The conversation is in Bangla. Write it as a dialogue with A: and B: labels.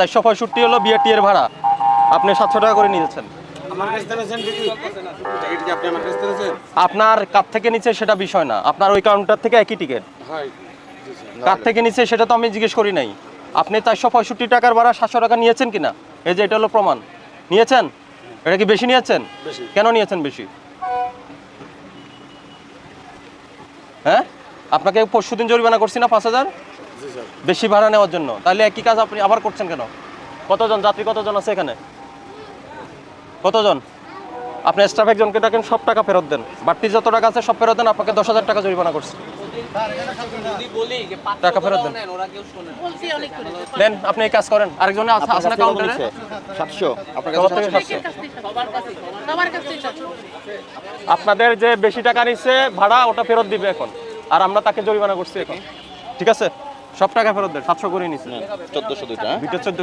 A: চারশো পঁয়ষট্টি হলো বিআরটি এর ভাড়া। আপনি সাতশো টাকা করে নিয়েছেন। আপনার কার থেকে নিচে সেটা বিষয় না। আপনার ওই কাউন্টার থেকে একই টিকিট। কার থেকে নিচে সেটা তো আমি জিজ্ঞেস করি নাই। আপনি চারশো পঁয়ষট্টি টাকার ভাড়া সাতশো টাকা নিয়েছেন কিনা? এই যে এটা হলো প্রমাণ। নিয়েছেন? এটা কি বেশি নিয়েছেন? কেন নিয়েছেন বেশি? হ্যাঁ? আপনাকে পরশু দিন জরিমানা করছি না পাঁচ হাজার? বেশি ভাড়া নেওয়ার জন্য। তাহলে একই কাজ আপনি আবার করছেন কেন? কতজন? যাত্রী কতজন আছে এখানে? কতজন? আপনি স্টাফ একজনকে ডাকেন সব টাকা ফেরত দেন। বাড়তি যত টাকা আছে সব ফেরত দেন আপনাকে দশ হাজার টাকা জরিমানা করছে। টাকা ফেরত দেন। দেন আপনি এই কাজ করেন। আরেকজনে আছে না কাউন্টারে সাতশো। আপনাদের যে বেশি টাকা নিচ্ছে ভাড়া ওটা ফেরত দিবে এখন। আর আমরা তাকে জরিমানা করছি এখন। ঠিক আছে? সব টাকা ফেরত দেন সাতশো করে নিচ্ছি
B: চোদ্দশো দুইটা হ্যাঁ?
A: দুইটা চোদ্দ